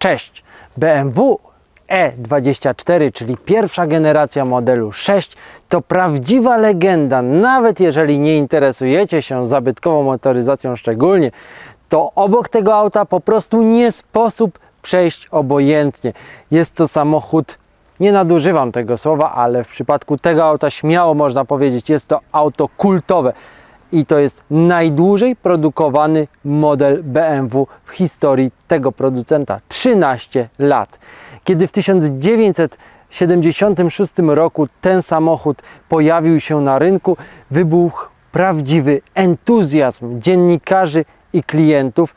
Cześć! BMW E24, czyli pierwsza generacja modelu 6, to prawdziwa legenda. Nawet jeżeli nie interesujecie się zabytkową motoryzacją szczególnie, to obok tego auta po prostu nie sposób przejść obojętnie. Jest to samochód, nie nadużywam tego słowa, ale w przypadku tego auta śmiało można powiedzieć, jest to auto kultowe i to jest najdłużej produkowany model BMW w historii tego producenta 13 lat. Kiedy w 1976 roku ten samochód pojawił się na rynku, wybuchł prawdziwy entuzjazm dziennikarzy i klientów.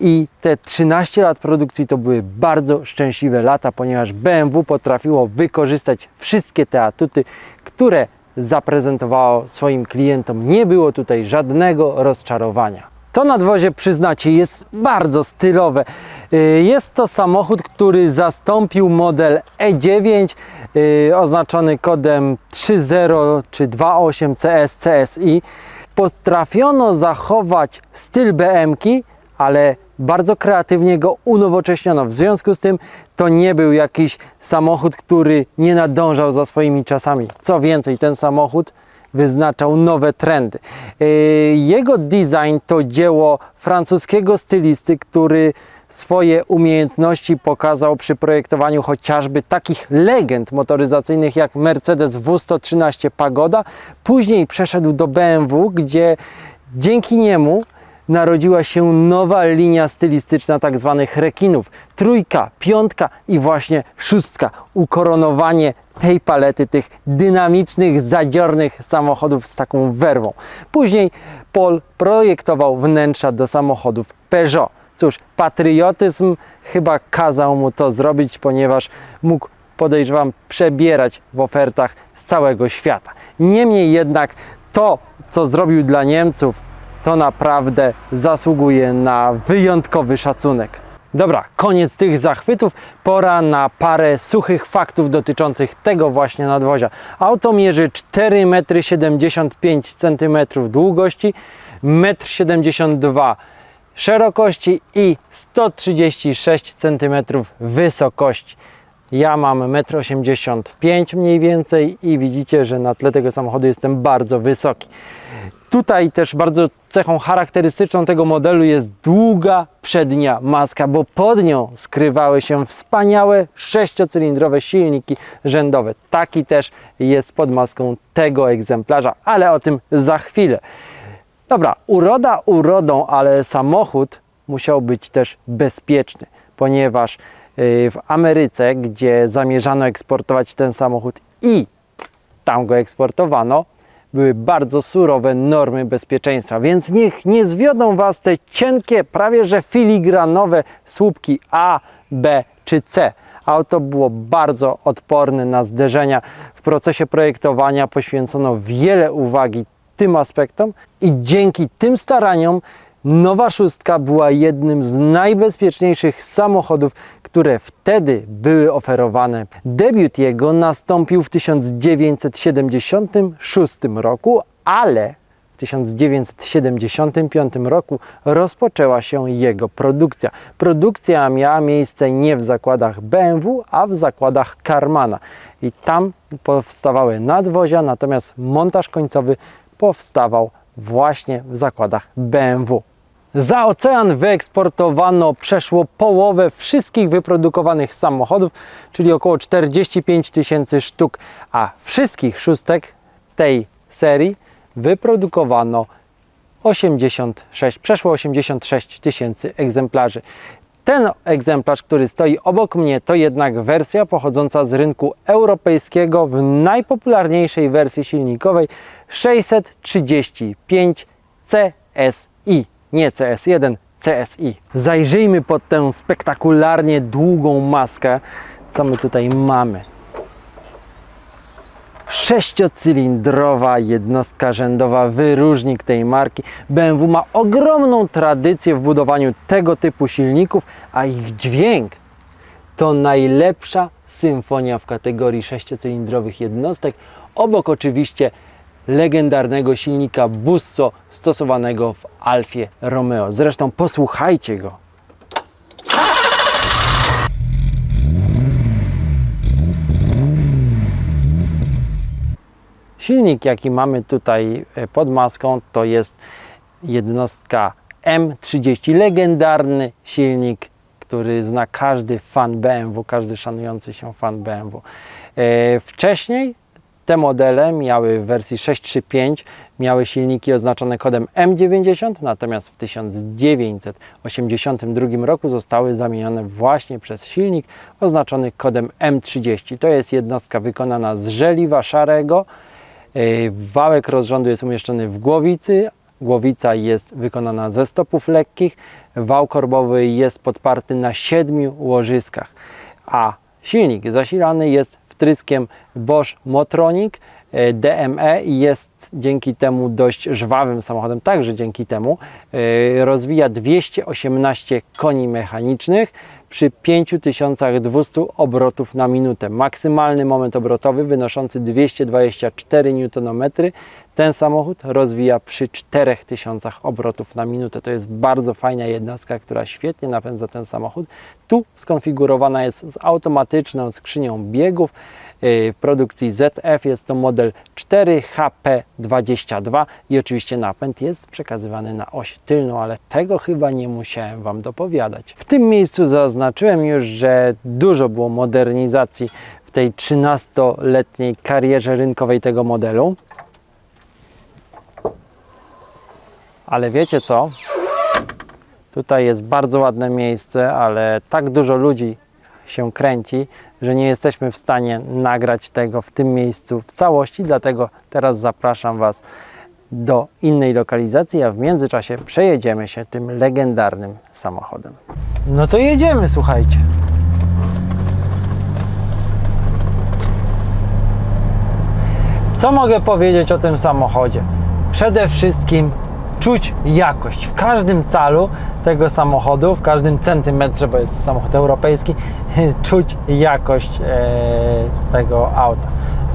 I te 13 lat produkcji to były bardzo szczęśliwe lata, ponieważ BMW potrafiło wykorzystać wszystkie te atuty, które zaprezentowało swoim klientom. Nie było tutaj żadnego rozczarowania. To nadwozie, przyznacie, jest bardzo stylowe. Yy, Jest to samochód, który zastąpił model E9 yy, oznaczony kodem 3.0 czy 2.8 CS CSI. Potrafiono zachować styl BM-ki, ale bardzo kreatywnie go unowocześniono. W związku z tym to nie był jakiś samochód, który nie nadążał za swoimi czasami. Co więcej, ten samochód wyznaczał nowe trendy. Yy, Jego design to dzieło francuskiego stylisty, który swoje umiejętności pokazał przy projektowaniu chociażby takich legend motoryzacyjnych jak Mercedes W113 Pagoda. Później przeszedł do BMW, gdzie dzięki niemu narodziła się nowa linia stylistyczna tak zwanych rekinów. Trójka, piątka i właśnie szóstka. Ukoronowanie tej palety, tych dynamicznych, zadziornych samochodów z taką werwą. Później Paul projektował wnętrza do samochodów Peugeot. Cóż, patriotyzm chyba kazał mu to zrobić, ponieważ mógł, podejrzewam, przebierać w ofertach z całego świata. Niemniej jednak to, co zrobił dla Niemców, to naprawdę zasługuje na wyjątkowy szacunek. Dobra, koniec tych zachwytów. Pora na parę suchych faktów dotyczących tego właśnie nadwozia. Auto mierzy 4,75 m długości, 1,72 m szerokości i 136 cm wysokości. Ja mam 1,85 m mniej więcej i widzicie, że na tle tego samochodu jestem bardzo wysoki. Tutaj też bardzo cechą charakterystyczną tego modelu jest długa przednia maska, bo pod nią skrywały się wspaniałe sześciocylindrowe silniki rzędowe. Taki też jest pod maską tego egzemplarza, ale o tym za chwilę. Dobra, uroda urodą, ale samochód musiał być też bezpieczny, ponieważ yy, w Ameryce, gdzie zamierzano eksportować ten samochód i tam go eksportowano, były bardzo surowe normy bezpieczeństwa, więc niech nie zwiodą Was te cienkie, prawie że filigranowe słupki A, B czy C. Auto było bardzo odporne na zderzenia. W procesie projektowania poświęcono wiele uwagi tym aspektom i dzięki tym staraniom nowa szóstka była jednym z najbezpieczniejszych samochodów, które wtedy były oferowane. Debiut jego nastąpił w 1976 roku, ale w 1975 roku rozpoczęła się jego produkcja. Produkcja miała miejsce nie w zakładach BMW, a w zakładach Karmana. I tam powstawały nadwozia, natomiast montaż końcowy powstawał właśnie w zakładach BMW. Za ocean wyeksportowano przeszło połowę wszystkich wyprodukowanych samochodów, czyli około 45 tysięcy sztuk, a wszystkich szóstek tej serii wyprodukowano 86, przeszło 86 tysięcy egzemplarzy. Ten egzemplarz, który stoi obok mnie, to jednak wersja pochodząca z rynku europejskiego w najpopularniejszej wersji silnikowej 635 CSI, nie CS1, CSI. Zajrzyjmy pod tę spektakularnie długą maskę, co my tutaj mamy. Sześciocylindrowa jednostka rzędowa, wyróżnik tej marki. BMW ma ogromną tradycję w budowaniu tego typu silników, a ich dźwięk to najlepsza symfonia w kategorii sześciocylindrowych jednostek, obok oczywiście legendarnego silnika Busso stosowanego w Alfie Romeo. Zresztą posłuchajcie go. Silnik, jaki mamy tutaj e, pod maską, to jest jednostka M30, legendarny silnik, który zna każdy fan BMW, każdy szanujący się fan BMW. E, wcześniej te modele miały w wersji 635 miały silniki oznaczone kodem M90, natomiast w 1982 roku zostały zamienione właśnie przez silnik oznaczony kodem M30. To jest jednostka wykonana z żeliwa szarego. Yy, Wałek rozrządu jest umieszczony w głowicy. Głowica jest wykonana ze stopów lekkich. Wał korbowy jest podparty na siedmiu łożyskach, a silnik zasilany jest wtryskiem Bosch Motronic e, DME i jest dzięki temu dość żwawym samochodem, także dzięki temu e, rozwija 218 koni mechanicznych przy 5200 obrotów na minutę. Maksymalny moment obrotowy wynoszący 224 Nm. Ten samochód rozwija przy 4000 obrotów na minutę. To jest bardzo fajna jednostka, która świetnie napędza ten samochód. Tu skonfigurowana jest z automatyczną skrzynią biegów. Yy, W produkcji ZF jest to model 4HP22 i oczywiście napęd jest przekazywany na oś tylną, ale tego chyba nie musiałem Wam dopowiadać. W tym miejscu zaznaczyłem już, że dużo było modernizacji tej 13-letniej karierze rynkowej tego modelu. Ale wiecie co? Tutaj jest bardzo ładne miejsce, ale tak dużo ludzi się kręci, że nie jesteśmy w stanie nagrać tego w tym miejscu w całości, dlatego teraz zapraszam Was do innej lokalizacji, a w międzyczasie przejedziemy się tym legendarnym samochodem. No to jedziemy, słuchajcie. Co mogę powiedzieć o tym samochodzie? Przede wszystkim czuć jakość w każdym calu tego samochodu, w każdym centymetrze, bo jest to samochód europejski, czuć jakość e, tego auta.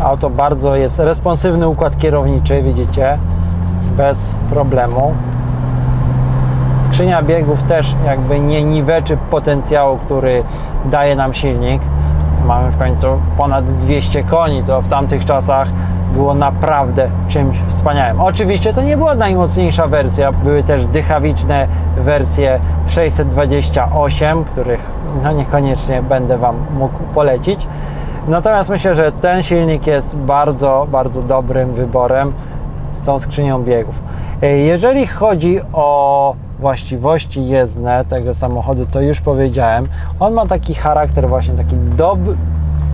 Auto bardzo jest responsywny układ kierowniczy, widzicie, bez problemu. Skrzynia biegów też jakby nie niweczy potencjału, który daje nam silnik. Mamy w końcu ponad 200 koni, to w tamtych czasach było naprawdę czymś wspaniałym. Oczywiście to nie była najmocniejsza wersja, były też dychawiczne wersje 628, których no niekoniecznie będę Wam mógł polecić. Natomiast myślę, że ten silnik jest bardzo, bardzo dobrym wyborem z tą skrzynią biegów. Jeżeli chodzi o właściwości jezdne tego samochodu, to już powiedziałem, on ma taki charakter właśnie taki dobry,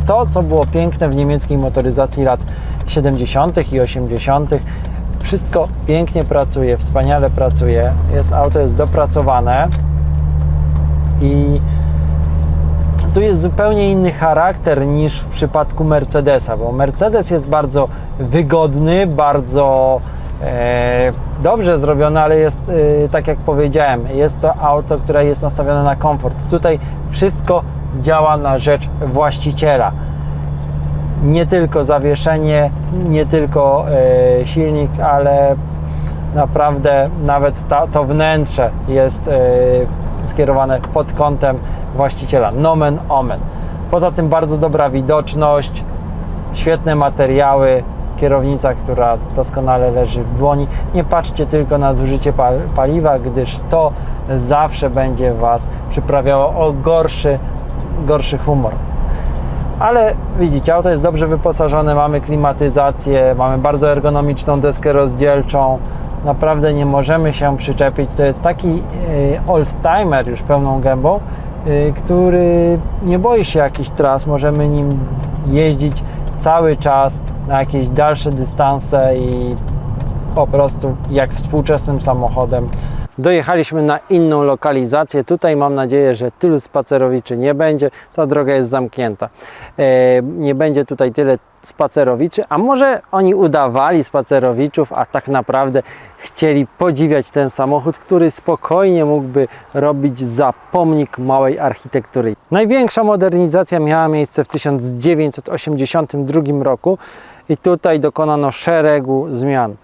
to co było piękne w niemieckiej motoryzacji lat 70. i 80. Wszystko pięknie pracuje, wspaniale pracuje. Jest, auto jest dopracowane i tu jest zupełnie inny charakter niż w przypadku Mercedesa, bo Mercedes jest bardzo wygodny, bardzo e, dobrze zrobiony, ale jest, e, tak jak powiedziałem, jest to auto, które jest nastawione na komfort. Tutaj wszystko działa na rzecz właściciela. Nie tylko zawieszenie, nie tylko e, silnik, ale naprawdę nawet ta, to wnętrze jest e, skierowane pod kątem właściciela. Nomen omen. Poza tym bardzo dobra widoczność, świetne materiały, kierownica, która doskonale leży w dłoni. Nie patrzcie tylko na zużycie pal- paliwa, gdyż to zawsze będzie Was przyprawiało o gorszy, gorszy humor. Ale widzicie, auto jest dobrze wyposażone, mamy klimatyzację, mamy bardzo ergonomiczną deskę rozdzielczą. Naprawdę nie możemy się przyczepić. To jest taki e, oldtimer już pełną gębą, e, który nie boi się jakichś tras. Możemy nim jeździć cały czas na jakieś dalsze dystanse i po prostu jak współczesnym samochodem. Dojechaliśmy na inną lokalizację. Tutaj mam nadzieję, że tylu spacerowiczy nie będzie. Ta droga jest zamknięta. E, nie będzie tutaj tyle spacerowiczy, a może oni udawali spacerowiczów, a tak naprawdę chcieli podziwiać ten samochód, który spokojnie mógłby robić za pomnik małej architektury. Największa modernizacja miała miejsce w 1982 roku i tutaj dokonano szeregu zmian.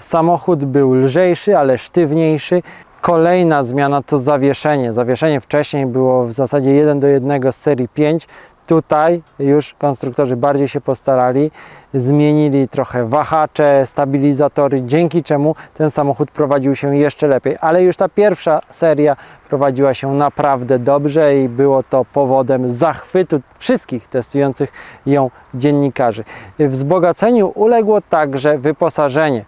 Samochód był lżejszy, ale sztywniejszy. Kolejna zmiana to zawieszenie. Zawieszenie wcześniej było w zasadzie 1 do 1 z serii 5. Tutaj już konstruktorzy bardziej się postarali, zmienili trochę wahacze, stabilizatory, dzięki czemu ten samochód prowadził się jeszcze lepiej. Ale już ta pierwsza seria prowadziła się naprawdę dobrze i było to powodem zachwytu wszystkich testujących ją dziennikarzy. Wzbogaceniu uległo także wyposażenie.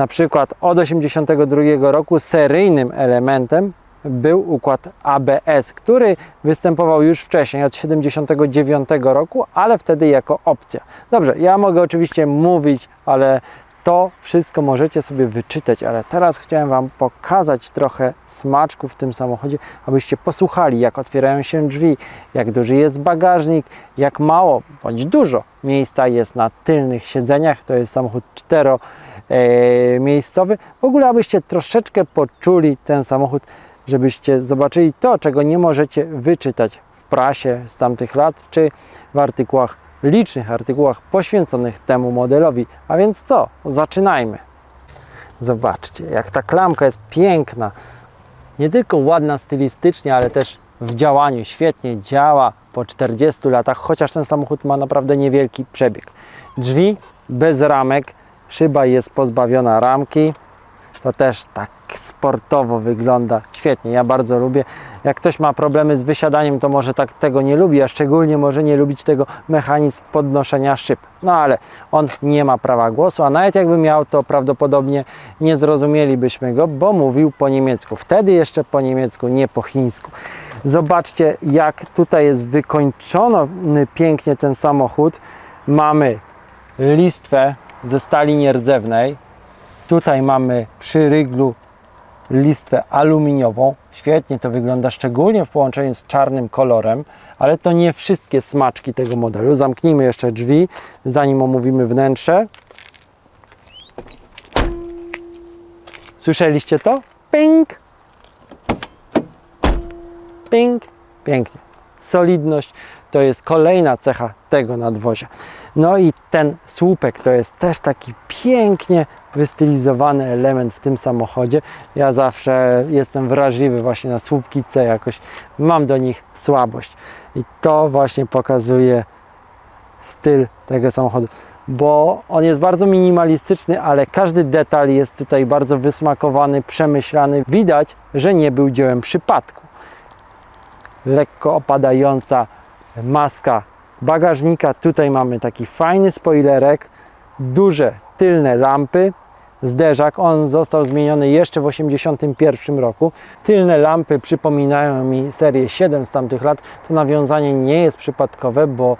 Na przykład od 1982 roku seryjnym elementem był układ ABS, który występował już wcześniej, od 1979 roku, ale wtedy jako opcja. Dobrze, ja mogę oczywiście mówić, ale to wszystko możecie sobie wyczytać, ale teraz chciałem Wam pokazać trochę smaczku w tym samochodzie, abyście posłuchali, jak otwierają się drzwi, jak duży jest bagażnik, jak mało bądź dużo miejsca jest na tylnych siedzeniach. To jest samochód cztero miejscowy. W ogóle, abyście troszeczkę poczuli ten samochód, żebyście zobaczyli to, czego nie możecie wyczytać w prasie z tamtych lat, czy w artykułach, licznych artykułach poświęconych temu modelowi. A więc co? Zaczynajmy. Zobaczcie, jak ta klamka jest piękna. Nie tylko ładna stylistycznie, ale też w działaniu świetnie działa po 40 latach, chociaż ten samochód ma naprawdę niewielki przebieg. Drzwi bez ramek, szyba jest pozbawiona ramki. To też tak sportowo wygląda świetnie. Ja bardzo lubię. Jak ktoś ma problemy z wysiadaniem, to może tak tego nie lubi, a szczególnie może nie lubić tego mechanizm podnoszenia szyb. No ale on nie ma prawa głosu, a nawet jakby miał, to prawdopodobnie nie zrozumielibyśmy go, bo mówił po niemiecku. Wtedy jeszcze po niemiecku, nie po chińsku. Zobaczcie, jak tutaj jest wykończony pięknie ten samochód. Mamy listwę ze stali nierdzewnej. Tutaj mamy przy ryglu listwę aluminiową. Świetnie to wygląda, szczególnie w połączeniu z czarnym kolorem, ale to nie wszystkie smaczki tego modelu. Zamknijmy jeszcze drzwi, zanim omówimy wnętrze. Słyszeliście to? Ping! Ping! Pięknie. Solidność to jest kolejna cecha tego nadwozia. No i ten słupek to jest też taki pięknie wystylizowany element w tym samochodzie. Ja zawsze jestem wrażliwy właśnie na słupki C, jakoś mam do nich słabość. I to właśnie pokazuje styl tego samochodu, bo on jest bardzo minimalistyczny, ale każdy detal jest tutaj bardzo wysmakowany, przemyślany. Widać, że nie był dziełem przypadku. Lekko opadająca maska bagażnika. Tutaj mamy taki fajny spoilerek, duże tylne lampy, zderzak. On został zmieniony jeszcze w 1981 roku. Tylne lampy przypominają mi serię 7 z tamtych lat. To nawiązanie nie jest przypadkowe, bo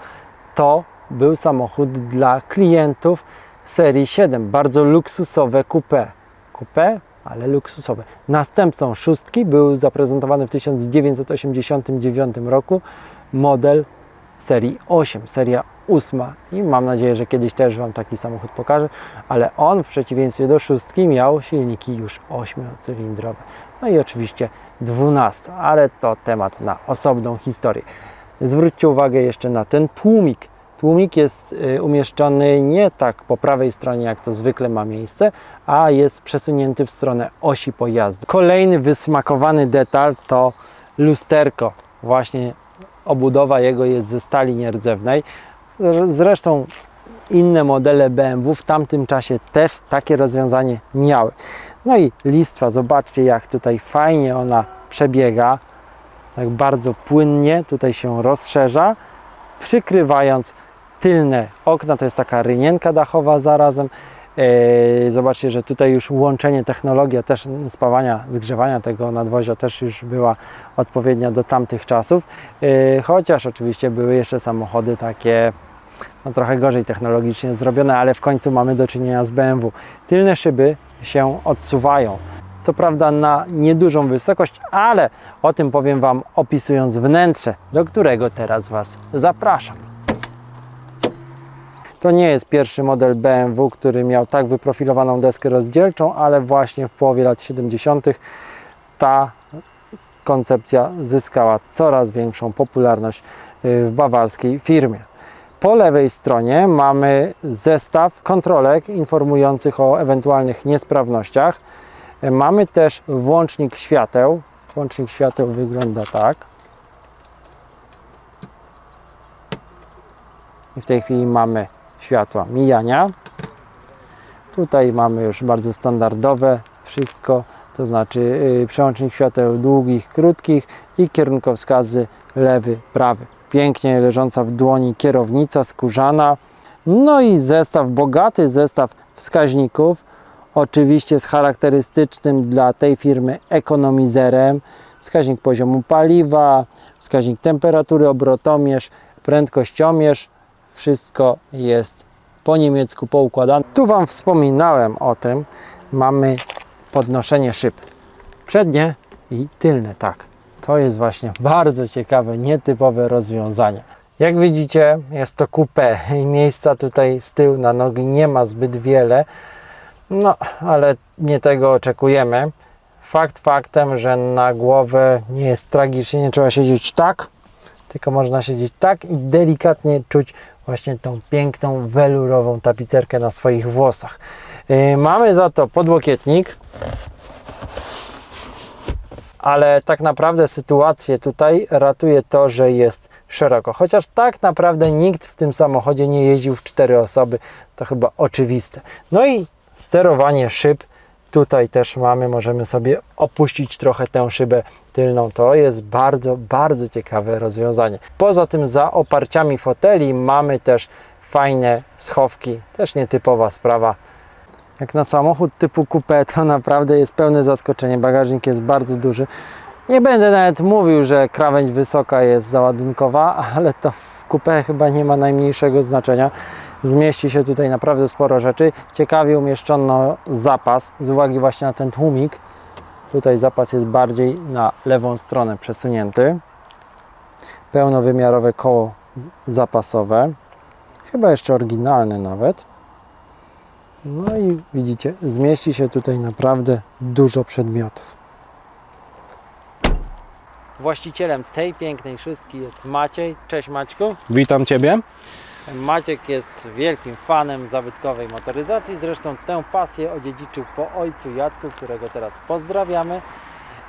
to był samochód dla klientów serii 7. Bardzo luksusowe coupé. Coupé, ale luksusowe. Następcą szóstki był zaprezentowany w 1989 roku model serii 8, seria 8 i mam nadzieję, że kiedyś też Wam taki samochód pokażę, ale on w przeciwieństwie do szóstki miał silniki już 8-cylindrowe. No i oczywiście 12, ale to temat na osobną historię. Zwróćcie uwagę jeszcze na ten tłumik. Tłumik jest y, umieszczony nie tak po prawej stronie, jak to zwykle ma miejsce, a jest przesunięty w stronę osi pojazdu. Kolejny wysmakowany detal to lusterko. Właśnie obudowa jego jest ze stali nierdzewnej. Zresztą inne modele BMW w tamtym czasie też takie rozwiązanie miały. No i listwa, zobaczcie jak tutaj fajnie ona przebiega, tak bardzo płynnie tutaj się rozszerza, przykrywając tylne okna, to jest taka rynienka dachowa zarazem. Eee, Zobaczcie, że tutaj już łączenie, technologia też spawania, zgrzewania tego nadwozia też już była odpowiednia do tamtych czasów. Eee, Chociaż oczywiście były jeszcze samochody takie no, trochę gorzej technologicznie zrobione, ale w końcu mamy do czynienia z BMW. Tylne szyby się odsuwają. Co prawda na niedużą wysokość, ale o tym powiem Wam opisując wnętrze, do którego teraz Was zapraszam. To nie jest pierwszy model BMW, który miał tak wyprofilowaną deskę rozdzielczą, ale właśnie w połowie lat 70. ta koncepcja zyskała coraz większą popularność y, w bawarskiej firmie. Po lewej stronie mamy zestaw kontrolek informujących o ewentualnych niesprawnościach. Y, Mamy też włącznik świateł. Włącznik świateł wygląda tak. i w tej chwili mamy światła mijania. Tutaj mamy już bardzo standardowe wszystko, to znaczy yy, przełącznik świateł długich, krótkich i kierunkowskazy lewy, prawy. Pięknie leżąca w dłoni kierownica skórzana. No i zestaw, bogaty zestaw wskaźników, oczywiście z charakterystycznym dla tej firmy ekonomizerem. Wskaźnik poziomu paliwa, wskaźnik temperatury, obrotomierz, prędkościomierz. Wszystko jest po niemiecku poukładane. Tu Wam wspominałem o tym. Mamy podnoszenie szyb. Przednie i tylne, tak. To jest właśnie bardzo ciekawe, nietypowe rozwiązanie. Jak widzicie, jest to coupé i miejsca tutaj z tyłu na nogi nie ma zbyt wiele. No, ale nie tego oczekujemy. Fakt faktem, że na głowę nie jest tragicznie, nie trzeba siedzieć tak, tylko można siedzieć tak i delikatnie czuć właśnie tą piękną welurową tapicerkę na swoich włosach. Yy, mamy za to podłokietnik, ale tak naprawdę sytuację tutaj ratuje to, że jest szeroko. Chociaż tak naprawdę nikt w tym samochodzie nie jeździł w cztery osoby, to chyba oczywiste. No i sterowanie szyb tutaj też mamy, możemy sobie opuścić trochę tę szybę tylną. To jest bardzo, bardzo ciekawe rozwiązanie. Poza tym za oparciami foteli mamy też fajne schowki, też nietypowa sprawa. Jak na samochód typu coupé to naprawdę jest pełne zaskoczenie. Bagażnik jest bardzo duży. Nie będę nawet mówił, że krawędź wysoka jest załadunkowa, ale to w coupé chyba nie ma najmniejszego znaczenia. Zmieści się tutaj naprawdę sporo rzeczy. Ciekawie umieszczono zapas z uwagi właśnie na ten tłumik. Tutaj zapas jest bardziej na lewą stronę przesunięty. Pełnowymiarowe koło zapasowe. Chyba jeszcze oryginalne nawet. No i widzicie, zmieści się tutaj naprawdę dużo przedmiotów. Właścicielem tej pięknej szóstki jest Maciej. Cześć Maćku. Witam Ciebie. Maciek jest wielkim fanem zabytkowej motoryzacji, zresztą tę pasję odziedziczył po ojcu Jacku, którego teraz pozdrawiamy.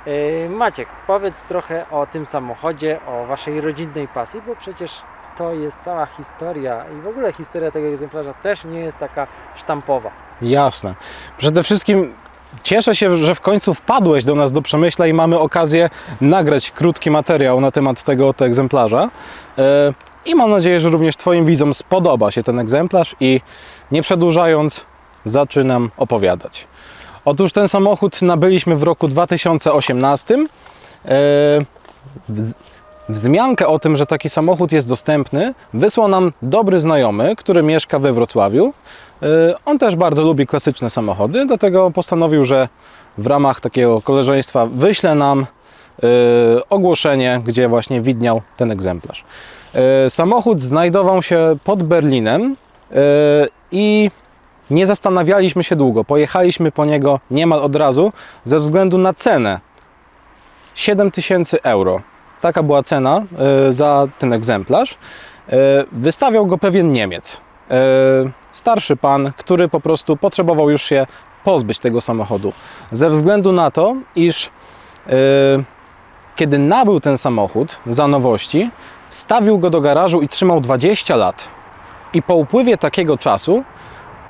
Yy, Maciek, powiedz trochę o tym samochodzie, o Waszej rodzinnej pasji, bo przecież to jest cała historia i w ogóle historia tego egzemplarza też nie jest taka sztampowa. Jasne. Przede wszystkim cieszę się, że w końcu wpadłeś do nas do Przemyśla i mamy okazję nagrać krótki materiał na temat tego oto egzemplarza. E, I mam nadzieję, że również Twoim widzom spodoba się ten egzemplarz i nie przedłużając, zaczynam opowiadać. Otóż ten samochód nabyliśmy w roku 2018. E, Wzmiankę o tym, że taki samochód jest dostępny, wysłał nam dobry znajomy, który mieszka we Wrocławiu. Yy, On też bardzo lubi klasyczne samochody, dlatego postanowił, że w ramach takiego koleżeństwa wyśle nam yy, ogłoszenie, gdzie właśnie widniał ten egzemplarz. Yy, Samochód znajdował się pod Berlinem yy, i nie zastanawialiśmy się długo. Pojechaliśmy po niego niemal od razu ze względu na cenę. 7000 euro. Taka była cena e, za ten egzemplarz. E, Wystawiał go pewien Niemiec. E, Starszy pan, który po prostu potrzebował już się pozbyć tego samochodu. Ze względu na to, iż e, kiedy nabył ten samochód za nowości, wstawił go do garażu i trzymał 20 lat. I po upływie takiego czasu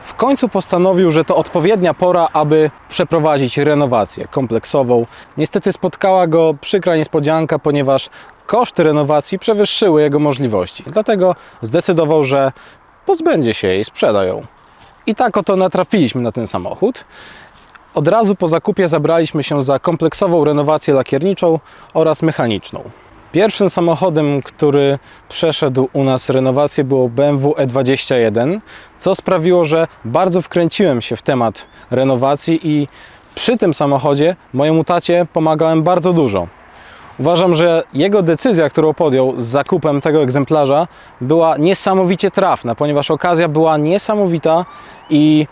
w końcu postanowił, że to odpowiednia pora, aby przeprowadzić renowację kompleksową. Niestety spotkała go przykra niespodzianka, ponieważ koszty renowacji przewyższyły jego możliwości. Dlatego zdecydował, że pozbędzie się jej i sprzeda ją. I tak oto natrafiliśmy na ten samochód. Od razu po zakupie zabraliśmy się za kompleksową renowację lakierniczą oraz mechaniczną. Pierwszym samochodem, który przeszedł u nas renowację było BMW E21, co sprawiło, że bardzo wkręciłem się w temat renowacji i przy tym samochodzie mojemu tacie pomagałem bardzo dużo. Uważam, że jego decyzja, którą podjął z zakupem tego egzemplarza, była niesamowicie trafna, ponieważ okazja była niesamowita i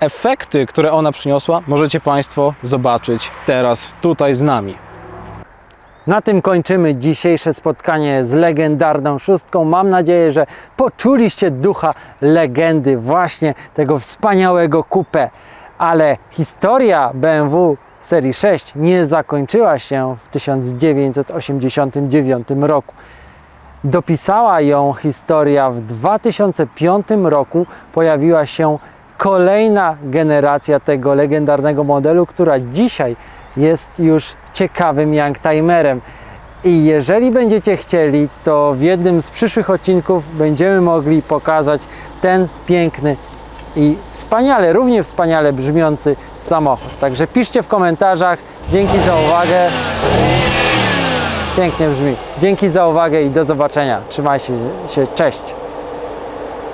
efekty, które ona przyniosła, możecie Państwo zobaczyć teraz tutaj z nami. Na tym kończymy dzisiejsze spotkanie z legendarną szóstką. Mam nadzieję, że poczuliście ducha legendy właśnie tego wspaniałego coupé. Ale historia BMW serii 6 nie zakończyła się w 1989 roku. dopisała ją historia w 2005 roku. Pojawiła się kolejna generacja tego legendarnego modelu, która dzisiaj jest już ciekawym youngtimerem. I jeżeli będziecie chcieli, to w jednym z przyszłych odcinków będziemy mogli pokazać ten piękny i wspaniale, równie wspaniale brzmiący samochód. Także piszcie w komentarzach. Dzięki za uwagę. Pięknie brzmi. Dzięki za uwagę i do zobaczenia. Trzymajcie się. Cześć.